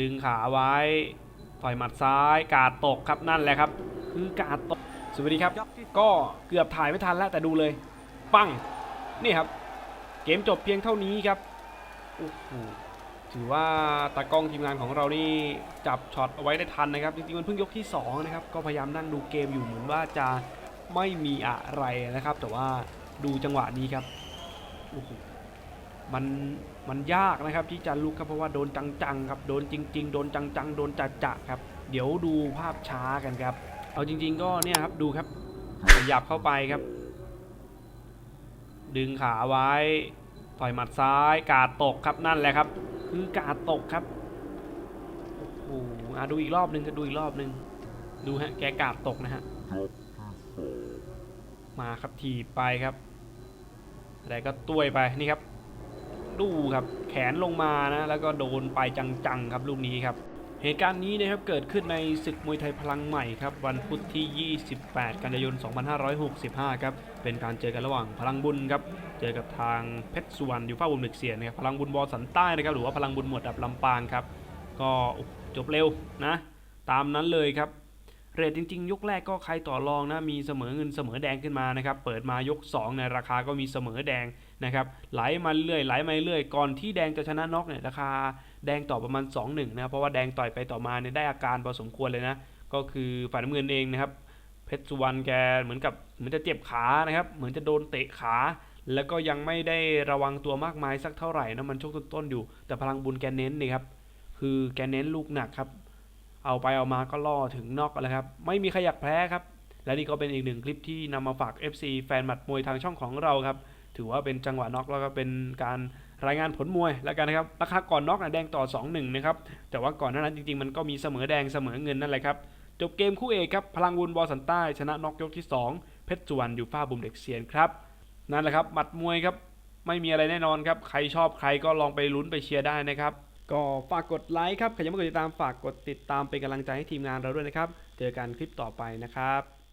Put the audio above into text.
ดึงขาไว้ต่อยหมัดซ้ายกาดตกครับนั่นแหละครับ คือกาดตกสวัสดีครับ ก็เกือบถ่ายไม่ทันแล้วแต่ดูเลย ปังนี่ครับ เกมจบเพียงเท่านี้ครับโอ้โหถือว่าตากล้องทีมงานของเรานี่จับช็อตเอาไว้ได้ทันนะครับ จริงๆมันเพิ่งยกที่ 2 นะครับ ก็พยายามนั่งดูเกมอยู่เหมือนว่าจะไม่มีอะไรนะครับ แต่ว่าดูจังหวะนี้ครับโอ้โห มันมันยากนะครับที่จะลุกครับเพราะว่าโดนจังๆครับโดนจริง ๆ โดนจังๆ โดนจะๆครับ เดี๋ยวดูภาพช้ากันครับ เอาจริง ๆ ก็เนี่ยครับดูครับขยับเข้าไปครับ ดึงขาไว้ต่อยหมัดซ้ายกาดตกครับนั่นแหละครับ คือกาดตกครับโอ้โหอะดูอีกรอบหนึ่งก็ดูอีกรอบหนึ่งดูฮะแกกาดตกนะฮะมาครับถีบไปครับอะไรก็ต้วยไปนี่ครับ ดูครับ แขนลงมานะ แล้วก็โดนไปจังๆครับลูกนี้ครับ เหตุการณ์นี้นะครับเกิดขึ้นในศึกมวยไทยพลังใหม่ครับ วันพุธที่ 28 กันยายน 2565 ครับ เป็นการเจอกันระหว่างพลังบุญครับ เจอกับทางเพชรสุวรรณยูฟ่าบุญเด็กเสียนะครับ พลังบุญบอสันใต้นะครับ หรือว่าพลังบุญหมวดดับลำปางครับ ก็จบเร็วนะ ตามนั้นเลยครับ เรทจริงๆ ยกแรกก็ใครต่อรองนะมีเสมอเงินเสมอแดงขึ้นมานะครับเปิดมายก2ในราคาก็มีเสมอแดงนะครับไหลมาเรื่อยไหลมาเรื่อยก่อนที่แดงจะชนะน็อกเนี่ยราคาแดงต่อประมาณ 2-1นะเพราะว่าแดงต่อยไปต่อมาเนี่ยได้อาการพอสมควรเลยนะก็คือฝ่ายน้ำเงินเองนะครับเพชรสุวรรณแกเหมือนกับเหมือนจะเจ็บขานะครับเหมือนจะโดนเตะขา แล้วก็ยังไม่ได้ระวังตัวมากมายสักเท่าไหร่นะมันช่วงต้นๆอยู่ แต่พลังบุญแกเน้นนี่ครับคือแกเน้นลูกหนักครับ เอาไปเอามาก็ล่อถึงนอกแล้วครับ ไม่มีใครอยากแพ้ครับ และนี่ก็เป็นอีกหนึ่งคลิปที่นำมาฝาก FC แฟนหมัดมวยทางช่องของเราครับ ถือว่าเป็นจังหวะน็อกแล้วก็เป็นการรายงานผลมวยแล้วกันนะครับ ราคาก่อนน็อกนะแดงต่อ 2-1 นะครับ แต่ว่าก่อนหน้านั้นจริงๆ มันก็มีเสมอแดงเสมอเงินนั่นแหละครับ จบเกมคู่เอกครับ พลังวุนบอสันใต้ชนะน็อกยกที่ 2 เพชรสุวรรณยูฟ่าบุมเด็กเซียนครับ นั่นแหละครับหมัดมวยครับ ไม่มีอะไรแน่นอนครับ ใครชอบใครก็ลองไปลุ้นไปเชียร์ได้นะครับ ก็ฝากกดไลค์ครับใครยังไม่กดติดตามฝากกดติดตามเป็นกำลังใจให้ทีมงานเราด้วยนะครับ เจอกันคลิปต่อไปนะครับ